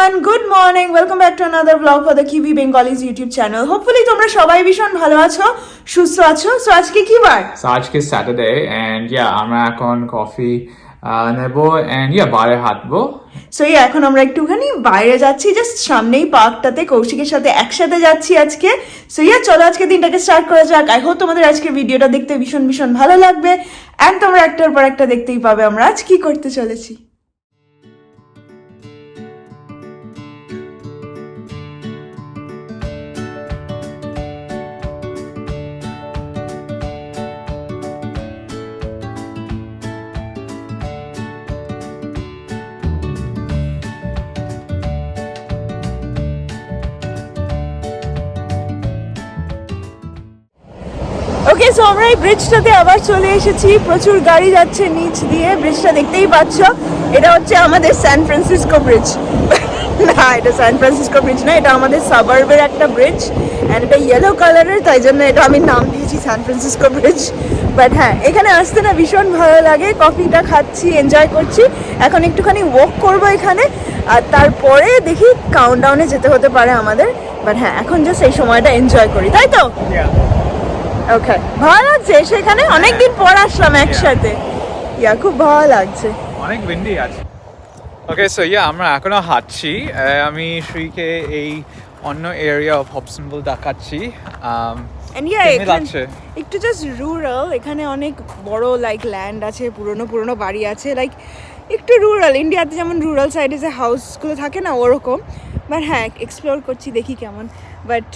Everyone good morning welcome back to another blog for the Kibi Bengalis YouTube channel hopefully তোমরা সবাই ভীষণ ভালো আছো সুস্থ আছো। সো আজকে কি বার? আজকে স্যাটারডে এন্ড ইয়া আমরা এখন কফি নেব এন্ড ইয়া বারে হাঁটবো। সো এই এখন আমরা একটুখানি বাইরে যাচ্ছি জাস্ট সামনেই পার্কটাতে কৌশিকের সাথে একসাথে যাচ্ছি আজকে। সো ইয়া চলো আজকে দিনটাকে স্টার্ট করা যাক। আই হোপ তোমাদের আজকে ভিডিওটা দেখতে ভীষণ ভীষণ ভালো লাগবে অ্যান্ড তোমরা একটার পর একটা দেখতেই পাবে আমরা আজ কি করতে চলেছি। ওকে সো আমরা এই ব্রিজটাতে আবার চলে এসেছি। প্রচুর গাড়ি যাচ্ছে নিচ দিয়ে। ব্রিজটা দেখতেই পাচ্ছ। এটা হচ্ছে আমাদের স্যান ফ্রান্সিসকো ব্রিজ না, এটা স্যান ফ্রান্সিসকো ব্রিজ না, এটা আমাদের সাবার্বের একটা ব্রিজ অ্যান্ড এটা ইয়েলো কালারের তাই জন্য এটা আমি নাম দিয়েছি স্যান ফ্রান্সিসকো ব্রিজ বাট হ্যাঁ এখানে আসতে না ভীষণ ভালো লাগে। কফিটা খাচ্ছি এনজয় করছি। এখন একটুখানি ওয়াক করব এখানে। আর তারপরে দেখি কাউন্টডাউনে যেতে হতে পারে আমাদের। বাট হ্যাঁ এখন জাস্ট এই সময়টা এনজয় করি, তাই তো? ওকে ভালো লাগছে সেখানে অনেকদিন পর আসলাম একসাথে। ইয়া খুব ভালো লাগছে। অনেক উইন্ডি আছে। ওকে সো ইয়া আমরা এখনও হাঁটছি। আমি শ্রীকে এই অন্য এরিয়া অফ হবসনবুল দেখাচ্ছি। Um? একটু জাস্ট রুরাল এখানে অনেক বড় লাইক ল্যান্ড আছে পুরনো পুরনো বাড়ি আছে লাইক একটু রুরাল ইন্ডিয়াতে যেমন রুরাল সাইডে যে হাউসগুলো থাকে না ওরকম। বাট হ্যাঁ এক্সপ্লোর করছি দেখি কেমন। বাট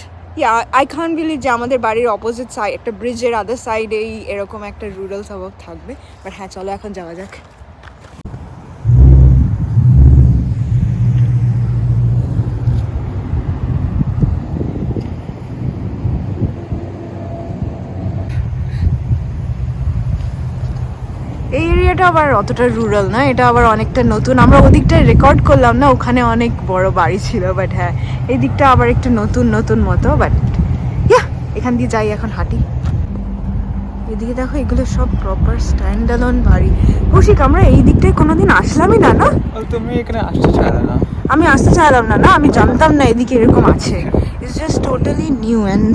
আই খান বিলিভ যে আমাদের বাড়ির অপোজিট সাইড একটা ব্রিজের আদার সাইডেই এরকম একটা রুরাল সবক থাকবে। বাট হ্যাঁ চলো এখন যাওয়া যাক। এই এরিয়াটা আবার অতটা রুরাল না এটা আবার অনেকটা নতুন। আমরা ওদিকটা রেকর্ড করলাম না ওখানে অনেক বড় বাড়ি ছিল বাট হ্যাঁ এই দিকটা আবার একটু নতুন নতুন মতো বাট ইয়া এখান দিয়ে যাই এখন হাঁটি। এদিকে দেখো এগুলো সব প্রপার স্ট্যান্ড অ্যালোন বাড়ি। কৌশিক আমরা এই দিকটায় কোনোদিন আসলামই না না? তুমি এখানে আসতে চাইলে না। আমি আসতে চাইলাম না না আমি জানতাম না এদিকে এরকম আছে। It's just totally new and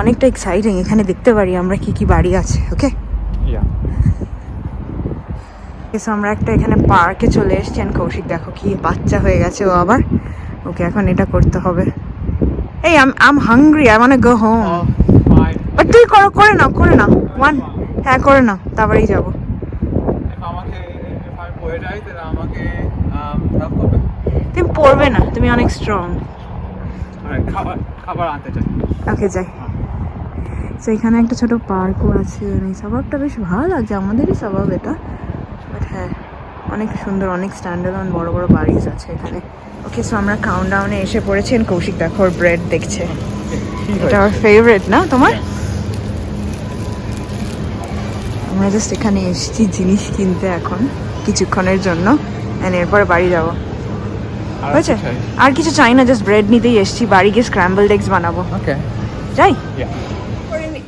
অনেকটা এক্সাইটিং এখানে দেখতে পারি আমরা কি কি বাড়ি আছে ওকে আমরা একটা এখানে পার্কে চলে এসেছি and কৌশিক দেখো কি বাচ্চা হয়ে গেছে ও আবার। ওকে এখন এটা করতে হবে। এই আম আম হাংরি আই মানে গো হোম বাট তুই করো করে নাও করে নাও। ওয়ান হ্যাঁ করে নাও তারপরেই যাব। করবে। তুমি পড়বে না তুমি অনেক স্ট্রং ওকে যাই। তো এখানে একটা ছোট পার্কও আছে মানে এই স্বভাবটা বেশ ভালো লাগছে আমাদেরই স্বভাব এটা। হ্যাঁ অনেক সুন্দর অনেক স্ট্যান্ডার্ড বড় বড় বাড়িজ আছে এখানে। ওকে সো আমরা কাউন্টডাউনে এসে পড়েছি কৌশিক দেখো ওর ব্রেড দেখছে। এটা আমার ফেভারিট না তোমার? আমরা জাস্ট এখানে এসেছি জিনিস কিনতে এখন কিছুক্ষণের জন্য অ্যান্ড এরপরে বাড়ি যাব। হয়েছে? আর কিছু চাই না জাস্ট ব্রেড নিতেই এসেছি বাড়ি গিয়ে স্ক্র্যাম্বল এগস বানাবো। ওকে যাই।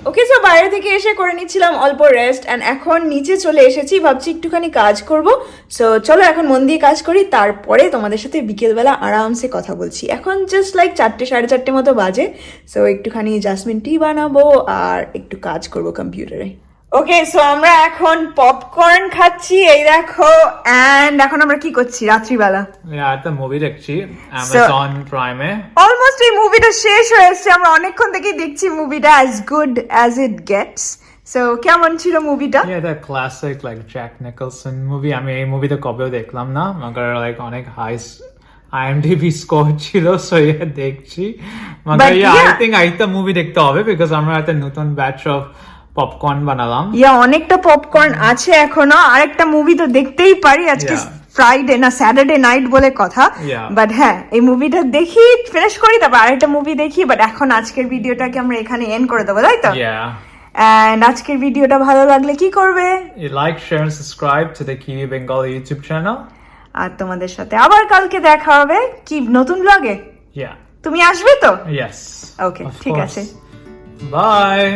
ওকে সো বাইরে থেকে এসে করে নিচ্ছিলাম, অল্প রেস্ট অ্যান্ড এখন নিচে চলে এসেছি, ভাবছি একটুখানি কাজ করব। সো চলো এখন মন দিয়ে কাজ করি, তারপরে তোমাদের সাথে বিকেলবেলা আরামসে কথা বলছি। এখন জাস্ট লাইক চারটে, সাড়ে চারটে মতো বাজে সো একটুখানি জাসমিন টি বানাবো, আর একটু কাজ করব কম্পিউটারে ওকে সো আমরা এখন পপকর্ন খাচ্ছি এই দেখো অ্যান্ড এখন আমরা কি করছি? রাত্রিবেলা। ইয়া একটা মুভি দেখছি অ্যামাজন প্রাইমে অলমোস্ট এই মুভিটা শেষ হয়ে এসছে আমরা অনেকক্ষণ থেকেই দেখছি মুভিটা as good as it gets so কেমন ছিল মুভিটা Yeah, the classic like Jack Nicholson movie. আমি এই মুভিটা কবেও দেখলাম না মগর লাইক অনেক হাই IMDb স্কোর ছিল সো ইয়া দেখছি। মগর ইয়া আই. থিংক আইতা মুভি দেখতে হবে বিকজ আমরা একটা নতুন ব্যাচ অফ পপকর্ন বানালাম। ইয়া অনেকটা পপকর্ন আছে এখনও। আরেকটা মুভি তো দেখতেই পারি। আজকে ফ্রাইডে না স্যাটারডে নাইট বলে কথা। বাট হ্যাঁ এই মুভিটা দেখি ফিনিশ করি তারপর আরেকটা মুভি দেখি। বাট এখন আজকের ভিডিওটাকে আমরা এখানে এন্ড করে দেবো তাই তো. অ্যান্ড আজকের ভিডিওটা ভালো লাগলে কি করবে? Share, and subscribe to the Kiwi Bengali YouTube channel. আর তোমাদের সাথে আবার কালকে দেখা হবে। কি নতুন ব্লগে তুমি আসবে তো. Okay, Of ঠিক আছে। Bye.